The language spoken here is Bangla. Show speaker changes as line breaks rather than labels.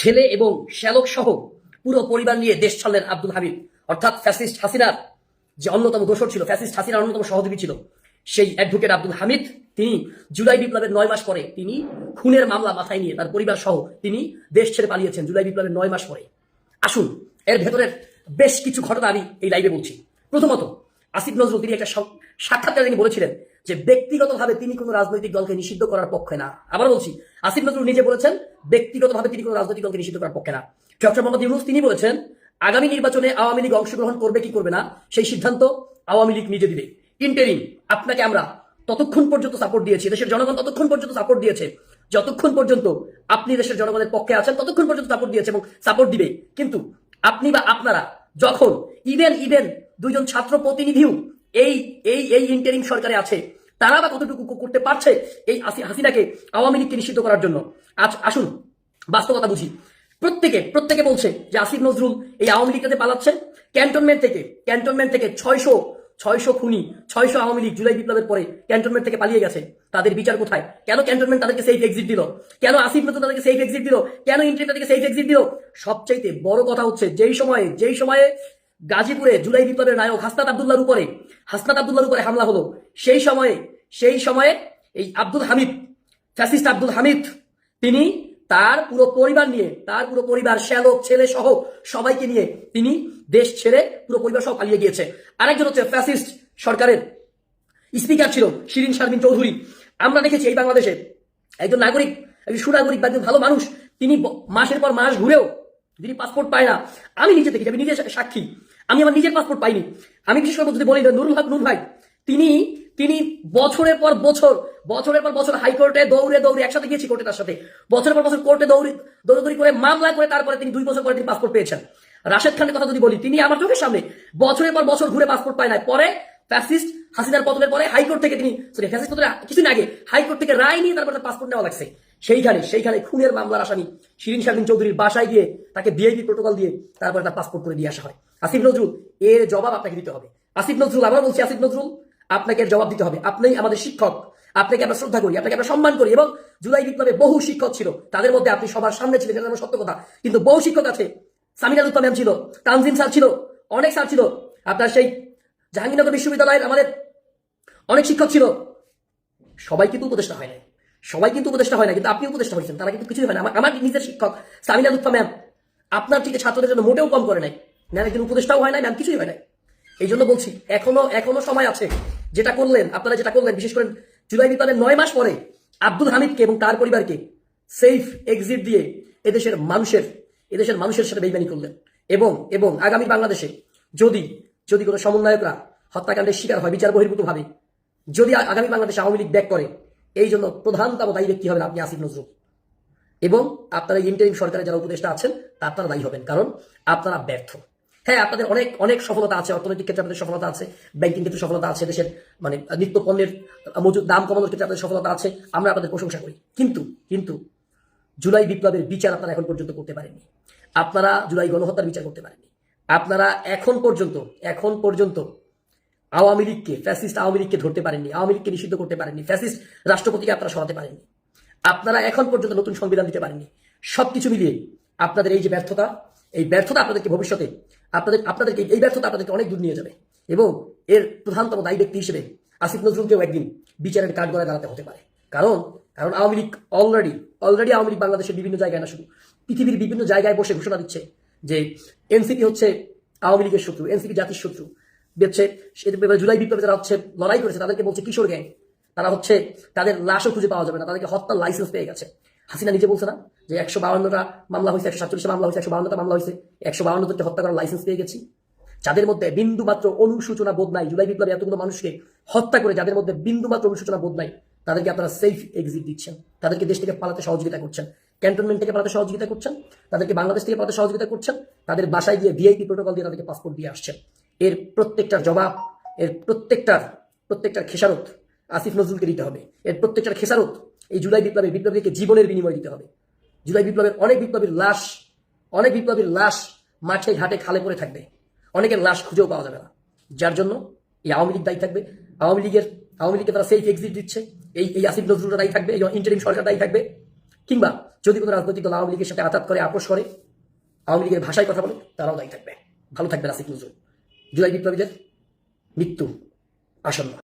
ছেলে এবং শ্যালক সহ পুরো পরিবার নিয়ে দেশ ছাড়লেন আব্দুল হামিদ। অর্থাৎ ফ্যাসিস্ট হাসিনার যে অন্যতম দোষর ছিল, ফ্যাসিস্ট হাসিনার অন্যতম সহযোগী ছিল, সেই অ্যাডভোকেট আব্দুল হামিদ, তিনি জুলাই বিপ্লবের নয় মাস পরে তিনি খুনের মামলা মাথায় নিয়ে তার পরিবার সহ তিনি দেশ ছেড়ে পালিয়েছেন, জুলাই বিপ্লবের নয় মাস পরে। আসুন, এর ভেতরের বেশ কিছু ঘটনা আমি এই লাইভে বলছি। প্রথমত, আসিফ নজরুল, তিনি একটা সাক্ষাৎকারে তিনি বলেছিলেন যে ব্যক্তিগতভাবে তিনি কোনো রাজনৈতিক দলকে নিষিদ্ধ করার পক্ষে না। আবার বলছি, আসিফ নজরুল নিজে বলেছেন, ব্যক্তিগতভাবে তিনি কোনো রাজনৈতিক দলকে নিষিদ্ধ করার পক্ষে না। ডক্টর মোহাম্মদ ইউনুস তিনি বলেছেন, আগামী নির্বাচনে আওয়ামী লীগ অংশগ্রহণ করবে কি করবে না, সেই সিদ্ধান্ত আওয়ামী লীগ নিজে দিবে। ইন্টারিম, আপনাকে আমরা ততক্ষণ পর্যন্ত সাপোর্ট দিয়েছি, দেশের জনগণ ততক্ষণ পর্যন্ত সাপোর্ট দিয়েছে। যতক্ষণ পর্যন্ত আপনি দেশের জনগণের পক্ষে আছেন, ততক্ষণ পর্যন্ত সাপোর্ট দিয়েছে এবং সাপোর্ট দিবে। কিন্তু আপনি বা আপনারা যখন, ইভেন ইভেন দুইজন ছাত্র প্রতিনিধিও এই এই এই ইন্টারিম সরকারে আছে, তারা বা কতটুকু করতে পারছে এই হাসিনাকে আওয়ামী লীগকে নিষিদ্ধ করার জন্য? আজ আসুন, বাস্তবতা বুঝি। প্রত্যেকে প্রত্যেকে বলছে যে আসিফ নজরুল এই আওয়ামী লীগটাতে পালাচ্ছে। ক্যান্টনমেন্ট থেকে ক্যান্টনমেন্ট থেকে ছয়শো ছয়শো খুনি, ছয়শো আওয়ামী লীগ জুলাই বিপ্লবের পরে ক্যান্টনমেন্ট থেকে পালিয়ে গেছে। তাদের বিচার কোথায়? কেন ক্যান্টনমেন্ট তাদেরকে সেফ এক্সিট দিল? কেন আসিফ নজরুল তাদেরকে সেফ এক্সিট দিল? কেন ইন্টারি তাদেরকে সেফ এক্সিট দিল? সবচাইতে বড় কথা হচ্ছে, যেই সময়ে যেই সময়ে গাজীপুরে জুলাই বিপ্লবের নায়ক হাসনাত আবদুল্লাহর উপরে, হাসনাত আবদুল্লাহর উপরে হামলা হলো। সেই সময়ে সেই সময়ে এই আব্দুল হামিদ, ফ্যাসিস্ট আব্দুল হামিদ, তিনি তার পুরো পরিবার নিয়ে, তার পুরো পরিবার, শ্যালক, ছেলে সহ সবাইকে নিয়ে তিনি দেশ ছেড়ে পুরো পরিবার সহ পালিয়ে গিয়েছে। আরেকজন হচ্ছে ফ্যাসিস্ট সরকারের স্পিকার ছিল শিরিন শারমিন চৌধুরী। আমরা দেখেছি এই বাংলাদেশে একজন নাগরিক, একজন সুনাগরিক বা একজন ভালো মানুষ, তিনি মাসের পর মাস ঘুরেও তিনি পাসপোর্ট পায় না, আমি নিজে দেখেছি, আমি নিজে সাক্ষী। আমি আমার নিজের পাসপোর্ট পাইনি। আমি বিশেষ করে যদি বলি নুরুল হক নুর ভাই, তিনি তিনি বছরের পর বছর, বছরের পর বছর হাইকোর্টে দৌড়ে দৌড়ে একসাথে গিয়েছি কোর্টে তার সাথে। বছরের পর বছর কোর্টে দৌড়ে, দৌড়াদৌড়ি করে মামলা করে তারপরে তিনি দুই বছর পরে তিনি পাসপোর্ট পেয়েছেন। রাশেদ খানের কথা যদি বলি, তিনি আমার চোখের সামনে বছরের পর বছর ঘুরে পাসপোর্ট পায় না পরে ফ্যাসিস্ট হাসিনার পতনের পরে হাইকোর্ট থেকে তিনি সরি ফ্যাসিস্ট পতনের কিছুদিন আগে হাইকোর্ট থেকে রায় নিয়ে তারপরে পাসপোর্ট নেওয়া লাগছে। সেইখানে সেইখানে খুনের মামলার আসামি শিরিন শারমিন চৌধুরীর বাসায় গিয়ে তাকে ভিআইপি প্রোটোকল দিয়ে তারপরে তার পাসপোর্ট করে দিয়ে আসা হয়। আসিফ নজরুল, এর জবাব আপনাকে দিতে হবে। আসিফ নজরুল, আবার বলছি আসিফ নজরুল, আপনাকে জবাব দিতে হবে। আপনি আমাদের শিক্ষক, আপনাকে আমরা শ্রদ্ধা করি, আপনাকে আমরা সম্মান করি এবং জুলাই বিপ্লবে বহু শিক্ষক ছিল, তাদের মধ্যে আপনি সবার সামনে ছিলেন, এটা আমার সত্য কথা। কিন্তু বহু শিক্ষক আছে, সামিনা লুত্তা ম্যাম ছিল, তানজিম স্যার ছিল, অনেক স্যার ছিল। আপনার সেই জাহাঙ্গীরনগর বিশ্ববিদ্যালয়ের আমাদের অনেক শিক্ষক ছিল। সবাই কিন্তু উপদেষ্টা হয় না সবাই কিন্তু উপদেষ্টা হয় না কিন্তু আপনি উপদেষ্টা হয়েছেন, তারা কিন্তু কিছুই হয় না। আমার- নিজের শিক্ষক, সামিনা লুৎফা ম্যাম আপনার থেকে ছাত্রদের জন্য মোটেও কম করে নাই। ম্যাম একজন উপদেষ্টাও হয় না ম্যাম কিছুই হয় না এই জন্য বলছি, এখনও এখনও সময় আছে। যেটা করলেন, আপনারা যেটা করলেন, বিশেষ করে জুলাই বিপ্লবের নয় মাস পরে আব্দুল হামিদকে এবং তার পরিবারকে সেফ এক্সিট দিয়ে এদেশের মানুষের এদেশের মানুষের সাথে বেইমানি করলেন। এবং এবং আগামী বাংলাদেশে যদি যদি কোনো সমন্বয়করা হত্যাকাণ্ডের শিকার হয়, বিচার বহির্ভূত ভাবে যদি আগামী বাংলাদেশ আওয়ামী লীগ ব্যাক করে, এই জন্য প্রধানতম দায়ী ব্যক্তি হবেন আপনি আসিফ নজরুল। এবং আপনারা ইন্টারিম সরকারের যারা উপদেষ্টা আছেন, তা আপনারা দায়ী হবেন, কারণ আপনারা ব্যর্থ। হ্যাঁ আপনাদের অনেক অনেক সফলতা আছে, অর্থনৈতিক ক্ষেত্রে আপনাদের সফলতা আছে ব্যাংকিং ক্ষেত্রে সফলতা আছে, দেশের মানে নিত্য পণ্যের মজুদ দাম কমানোর ক্ষেত্রে আপনাদের সফলতা আছে, আমরা আপনাদের প্রশংসা করি। কিন্তু কিন্তু, জুলাই বিপ্লবের বিচার আপনারা এখন পর্যন্ত করতে পারেননি। আপনারা জুলাই গণহত্যার বিচার করতে পারেননি। আপনারা এখন পর্যন্ত এখন পর্যন্ত আওয়ামী লীগকে ফ্যাসিস্ট আওয়ামী লীগকে ধরতে পারেননি, আওয়ামী লীগকে নিষিদ্ধ করতে পারেননি ফ্যাসিস্ট রাষ্ট্রপতিকে আপনারা সরাতে পারেননি। আপনারা এখন পর্যন্ত নতুন সংবিধান দিতে পারেননি। সবকিছু মিলিয়ে আপনাদের এই যে ব্যর্থতা এই ব্যর্থতা আপনাদেরকে ভবিষ্যতে আপনাদের, আপনাদেরকে এই ব্যর্থতা আপনাদেরকে অনেক দূর নিয়ে যাবে এবং এর প্রধানতম দায়ী ব্যক্তি হিসেবে আসিফ নজরুলকেও একদিন বিচারের কাঠ গড়ায় দাঁড়াতে হতে পারে। কারণ কারণ আওয়ামী লীগ অলরেডি অলরেডি আওয়ামী লীগ বাংলাদেশের বিভিন্ন জায়গায় না শুধু, পৃথিবীর বিভিন্ন জায়গায় বসে ঘোষণা দিচ্ছে যে এনসিপি হচ্ছে আওয়ামী লীগের শত্রু, এনসিপি জাতির শত্রু। হচ্ছে জুলাই বিপ্লবে যারা হচ্ছে লড়াই করেছে, তাদেরকে বলছে কিশোর গ্যাং। তারা হচ্ছে তাদের লাশও খুঁজে পাওয়া যাবে না, তাদেরকে হত্যার লাইসেন্স পেয়ে গেছে। হাসিনা নিজে বলছে না যে একশো বাউন্নটা মামলা হয়েছে, একশো সাতচল্লিশটা মামলা হয়েছে, একশো বাউন্নটা মামলা হয়েছে একশো বাউন্নটা হত্যা করার লাইসেন্স পেয়ে গেছি। যাদের মধ্যে বিন্দু মাত্র অনুসূচনা বোধ নাই, জুলাই বিপ্লবে এতগুলো মানুষকে হত্যা করে যাদের মধ্যে বিন্দু মাত্র অনুসূচনা বোধ নাই, তাদেরকে আপনারা সেফ এক্সিট দিচ্ছেন। তাদেরকে দেশ থেকে পালাতে সহযোগিতা করছেন। ক্যান্টনমেন্ট থেকে পালাতে সহযোগিতা করছেন। তাদেরকে বাংলাদেশ থেকে পালাতে সহযোগিতা করছেন। তাদের বাসায় গিয়ে ভিআইপি প্রোটোকল দিয়ে তাদেরকে পাসপোর্ট দিয়ে আসছেন। এর প্রত্যেকটার জবাব, এর প্রত্যেকটার প্রত্যেকটার খেসারত আসিফ নজরুলকে দিতে হবে। এর প্রত্যেকটার খেসারত এই জুলাই বিপ্লবের বিপ্লবীকে জীবনের বিনিময় দিতে হবে। জুলাই বিপ্লবের অনেক বিপ্লবীর লাশ, অনেক বিপ্লবীর লাশ মাঠে ঘাটে খালে পড়ে থাকবে। অনেকের লাশ খুঁজেও পাওয়া যাবে না। যার জন্য এই আওয়ামী লীগ দায়ী থাকবে। আওয়ামী লীগের, আওয়ামী লীগকে তারা সেফ এক্সিট দিচ্ছে। এই এই আসিফ নজরুলরা দায়ী থাকবে, এই ইন্টারিম সরকার দায়ী থাকবে। কিংবা যদি কোনো রাজনৈতিক দল আওয়ামী লীগের সাথে আঘাত করে, আপোষ করে, আওয়ামী লীগের ভাষায় কথা বলে, তারাও দায়ী থাকবে। ভালো থাকবে আসিফ নজরুল। জুলাই বিপ্লবীদের মৃত্যু আসন্ন।